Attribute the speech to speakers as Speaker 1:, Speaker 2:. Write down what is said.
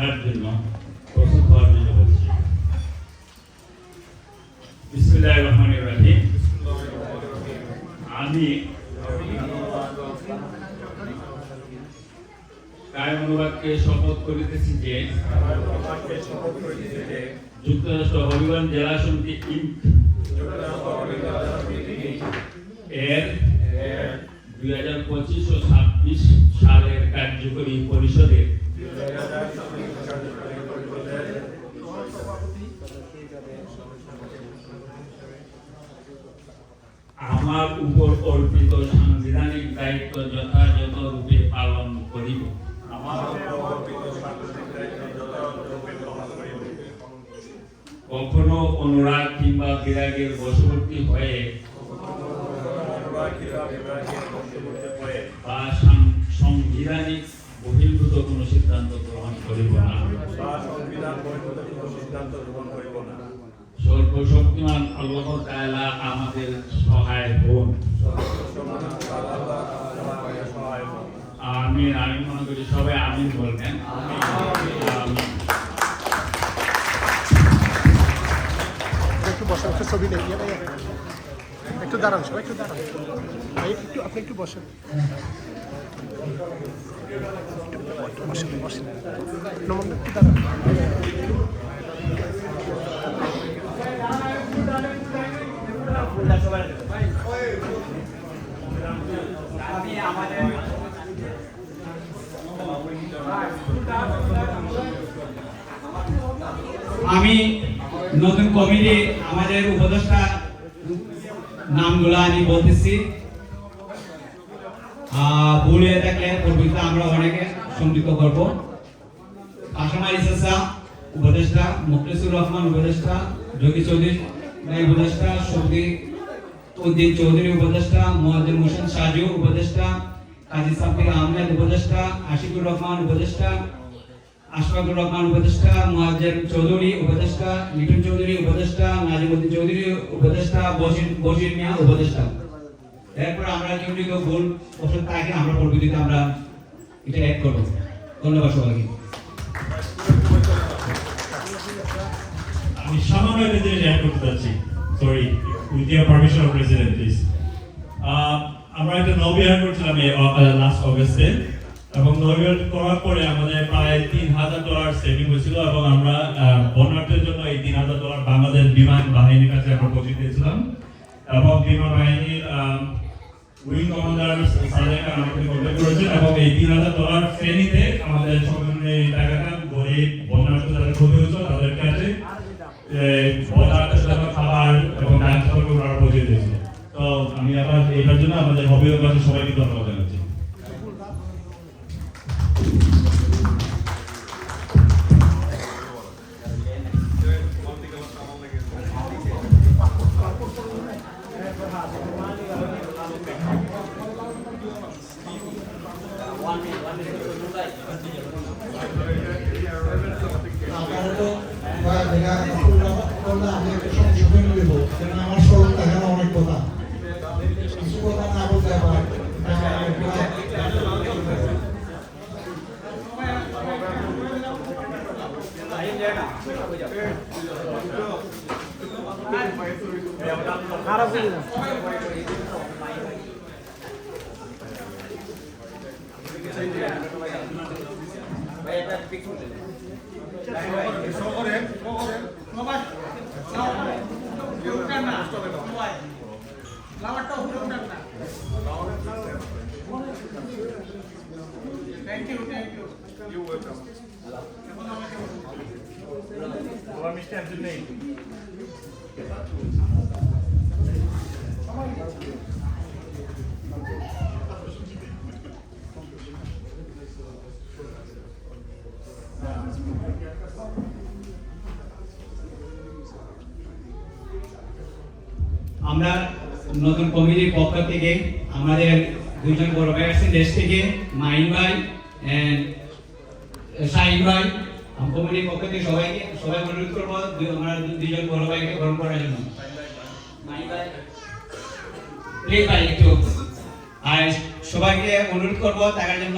Speaker 1: বলার জন্য প্রস্তুত হওয়ার জন্য বলছি বিসমুল্লাহ রহমান রাহিম শপথ করিতেছি যে যুক্তরাষ্ট্র হবিগঞ্জ জেলা সমিতি ইনক এর দুই হাজার পঁচিশ ও ছাব্বিশ সালের কার্যকরী পরিষদের আমার উপর অর্পিত সাংবিধানিক দায়িত্ব যথাযথ রূপে পালন করিব। কখনো অনুরাগ কিংবা বিরাগের বশবর্তী হয়ে বা সাংবিধানিক বহির্ভূত কোনো সিদ্ধান্ত গ্রহণ করিব না। সর্বশক্তিমান আল্লাহ আমাদের সহায় হন। আমিন আমি মনে করি সবাই আমিন বলবেন।
Speaker 2: একটু বসেন একটু ছবি নেই একটু। দাঁড়ান সবাই, একটু দাঁড়ান। একটু, আপনি একটু বসেন। একটু বসেন বসেন। দাঁড়ান।
Speaker 3: আমি নতুন কমিটি, আমাদের উপদেষ্টা নামগুলো আমি বলতেছি। ভুল হয়ে থাকলে পরবর্তীতে আমরা অনেকে সংযুক্ত করব। আসামা ইসা উপদেষ্টা মুখলিসুর রহমান উপদেষ্টা যোগী চৌধুরী উপদেষ্টা, সৌদি উদ্দিন চৌধুরী উপদেষ্টা, মোয়াজ্জেম হোসেন সাজু উপদেষ্টা, কাজী সাব্বির আহমেদ উপদেষ্টা, আশিকুর রহমান উপদেষ্টা আশফাকুর রহমান উপদেষ্টা, মুয়াজ্জেম চৌধুরী উপদেষ্টা লিটন চৌধুরী উপদেষ্টা, নাজিমুদ্দিন চৌধুরী উপদেষ্টা, বশির বশির মিয়া উপদেষ্টা। এরপর আমরা কেউ যদি ভুল? ওষুধ থাকে আমরা পরবর্তীতে আমরা এটা অ্যাড করব। ধন্যবাদ সবাইকে।
Speaker 4: আমি সামান্য একটা জিনিস অ্যাড করতে চাচ্ছি। Sorry with your permission of president please আমরা একটা নবিহার করছিলাম লাস্ট অগস্টে এবং নবিহার করার পরে আমাদের প্রায় তিন হাজার ডলার সেভিং হয়েছিল এবং আমরা বন্যার্থের জন্য এই তিন হাজার ডলার বাংলাদেশ বিমান বাহিনীর কাছে আমরা পৌঁছে দিয়েছিলাম। এবং বিমান বাহিনীর উইং কমান্ডার সাদেক আমাকে কন্ট্যাক্ট করেছেন এবং এই তিন হাজার ডলার শ্রেণীতে আমাদের সম্পূর্ণ টাকাটা গরিব, বন্যার্থ যারা ক্ষতি হয়েছিল তাদের কাছে জন্য খাবার এবং করবে পৌঁছে দিয়েছিল তো আমি আবার এইটার জন্য আমাদের হবি কাছে সবাইকে ধন্যবাদ
Speaker 5: করলে আমি একটা সংশোধন দেবো কারণ আমার স্মরণ থাকে না অনেক কথা কিছু কথা না বলতে আবার
Speaker 3: আমরা নতুন কমিটির পক্ষ থেকে আমাদের দুইজন বড় ভাই আছেন দেশ থেকে মাইন ভাই শাহিন ভাই কমিটির পক্ষ থেকে সবাইকে, সবাই অনুরোধ করব আমরা দুজন বড় ভাইকে গ্রহণ করার জন্য। প্লিজ ভাই একটু। আর সবাইকে অনুরোধ করব টাকার জন্য